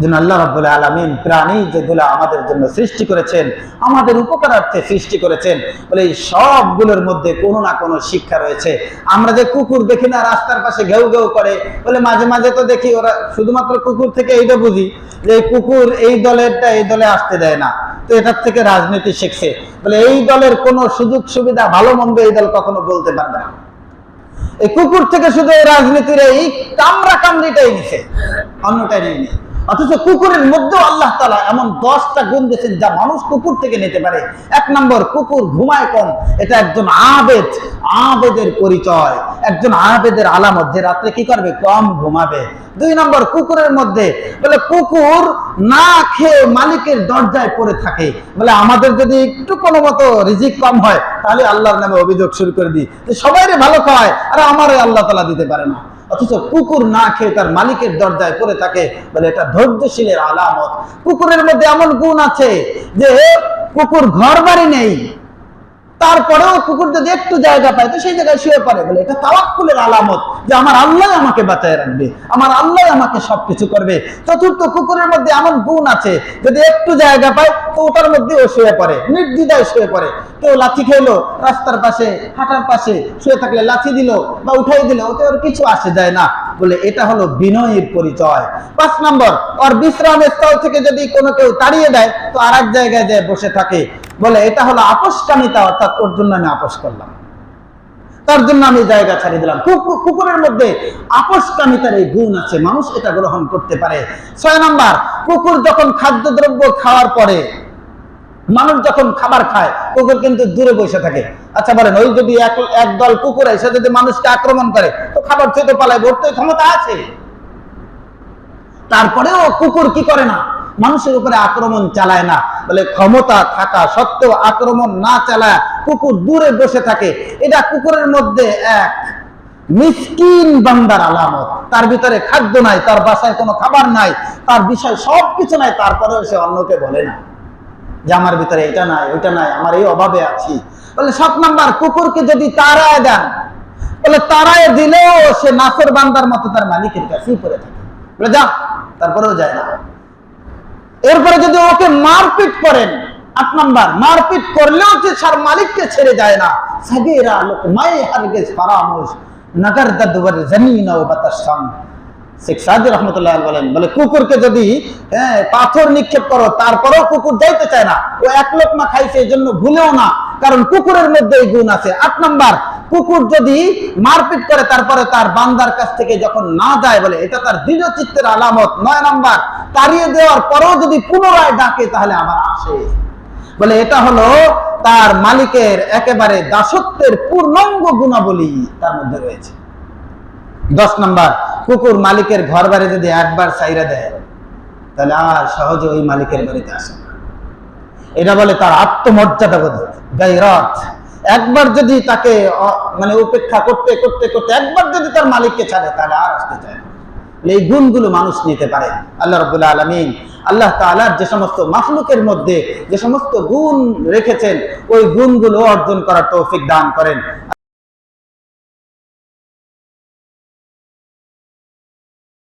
যেন আল্লাহ রাব্বুল আলামিন প্রাণী যেগুলো আমাদের জন্য সৃষ্টি করেছেন, আমাদের উপকারার্থে সৃষ্টি করেছেন, বলে এই সবগুলোর মধ্যে কোনো না কোনো শিক্ষা রয়েছে। আমরা যে কুকুর দেখি না, রাস্তার পাশে ঘেউ ঘেউ করে, বলে মাঝে মাঝে তো দেখি ওরা শুধুমাত্র কুকুর থেকে এইটা বুঝি যে কুকুর এই দলেরটা এই দলে আসতে দেয় না। তো এটার থেকে রাজনীতি শিখছে। বলে এই দলের কোনো সুযোগ সুবিধা ভালো মন্দ এই দল কখনো বলতে পারবে না। এই কুকুর থেকে শুধু রাজনীতির এই কামরা কামড়িটাই নিছে, অন্যটাই নেই। অথচ কুকুরের মধ্যেও আল্লাহ তালা এমন দশটা গুণ দিয়েছেন যা মানুষ কুকুর থেকে নিতে পারে। এক নম্বর, কুকুর ঘুমায় কম। এটা একজন আবেদ, আবেদের পরিচয়। একজন আবেদের আলামত, যে রাত্রে কি করবে? কম ঘুমাবে। দুই নম্বর, কুকুরের মধ্যে বলে, কুকুর না খেয়ে মালিকের দরজায় পড়ে থাকে। বলে, আমাদের যদি একটু কোনো মতো রিজিক কম হয়, তাহলে আল্লাহর নামে অভিযোগ শুরু করে দিই। সবাই ভালো খাওয়ায় আর আমারে আল্লাহ তালা দিতে পারে না। অথচ কুকুর না খেয়ে তার মালিকের দরজায় পরে থাকে, বলে এটা ধৈর্যশীলের আলামত। কুকুরের মধ্যে এমন গুণ আছে যে কুকুর ঘর বাড়ি নেই, তারপরেও কুকুর যদি একটু জায়গা পায়, তো সেই জায়গায় শুয়ে পারে বলে এটা তাওয়াক্কুলের আলামত। যে আমার আল্লাহ আমাকে বাঁচায় রাখবে, আমার আল্লাহ আমাকে সবকিছু করবে। চতুর্থ কুকুরের মধ্যে এমন গুণ আছে, যদি একটু জায়গা পায়, তো ওটার মধ্যে ও শুয়ে পড়ে, নির্দ্বিধায় শুয়ে পড়ে। কেউ লাথি খেলো, রাস্তার পাশে, হাঁটার পাশে, শুয়ে থাকলে লাথি দিল বা উঠাই দিল, ওতে ওর কিছু আসে যায় না। বলে এটা হলো বিনয়ের পরিচয়। পাঁচ নম্বর, ওর বিশ্রাম স্থল থেকে যদি কোনো কেউ তাড়িয়ে দেয়, তো আর এক জায়গায় যায় বসে থাকে। বলে এটা হলো আপোষকামিতা, অর্থাৎ ওর জন্য আমি আপোষ করলাম। তার জন্য আমি জায়গা ছাড়িয়ে দিলাম। কুকুরের মধ্যে আপোষকামিতার এই গুণ আছে, মানুষ এটা গ্রহণ করতে পারে। ছয় নাম্বার, কুকুর যখন খাদ্যদ্রব্য খাওয়ার পরে, মানুষ যখন খাবার খায়, কুকুর কিন্তু দূরে বসে থাকে। আচ্ছা বলেন, ওই যদি এক একদল কুকুর এসে যদি মানুষকে আক্রমণ করে, তো খাবার ছুঁতে পালায়, ভরতে ক্ষমতা আছে? তারপরেও কুকুর কি করে না? মানুষের উপরে আক্রমণ চালায় না। বলে ক্ষমতা থাকা সত্ত্বেও আক্রমণ না চালায়, কুকুর দূরে বসে থাকে। এটা কুকুরের মধ্যে এক মিসকিন বান্দার আলামত। তার ভিতরে খাদ্য নাই, তার বাসায় কোনো খাবার নাই, তার বিষয় সব কিছু নাই, তারপরেও সে অন্যকে বলে না। যে আমার ভিতরে এটা নাই, ওইটা নাই, আমার এই অভাবে আছি। বলে, সাত নাম্বার, কুকুরকে যদি তারায় দেন, বলে তারায় দিলেও সে নাফর বান্দার মতো তার মালিকের কাছেই পড়ে থাকে। বলে, যা, তারপরেও যায় না। এরপরে যদি ওকে মারপিট করেন, আট নাম্বার, মারপিট করলেও যে সার মালিককে ছেড়ে যায় না। সাগেরা লোক মায়ে হারগেজ পারামোশ নগর দদবর জমিন ও বাতাসাম শেখ সাজি রহমতুল্লাহ বলেন, বলে, কুকুরকে যদি হ্যাঁ পাথর নিক্ষেপ করো, তারপরেও কুকুর যাইতে চায় না। ও এক লোকমা খাইছে, এই জন্য ভুলেও না। কারণ কুকুরের মধ্যে এই গুণ আছে। আট নাম্বার, কুকুর যদি মারপিট করে, তারপরে তার বান্দার কাছ থেকে যখন না যায়, বলে, এটা তার দৃঢ় চিত্তের আলামত। নয় নাম্বার তাড়িয়ে দেওয়ার পরেও যদি পুনরায় ডাকে, তাহলে আবার আসে। বলে, এটা হলো তার মালিকের একেবারে দাসত্বের পূর্ণাঙ্গ গুণাবলী তার মধ্যে রয়েছে। দশ নম্বর, কুকুর মালিকের ঘর বাড়ি যদি একবার সাইরা দেয়, তাহলে আর সহজে ওই মালিকের বাড়িতে আসে এটা বলে তার আত্মমর্যাদা বোধ গাইরাত একবার যদি তাকে মানে উপেক্ষা করতে করতে করতে একবার যদি তার মালিককে ছাড়ে, তাহলে আর আসতে চায়। এই গুণগুলো মানুষ নিতে পারে। আল্লাহ রবুল্লা আলমিন আল্লাহ তালার যে সমস্ত মাফলুকের মধ্যে যে সমস্ত গুণ রেখেছেন, ওই গুণগুলো অর্জন করার তৌফিক দান করেন।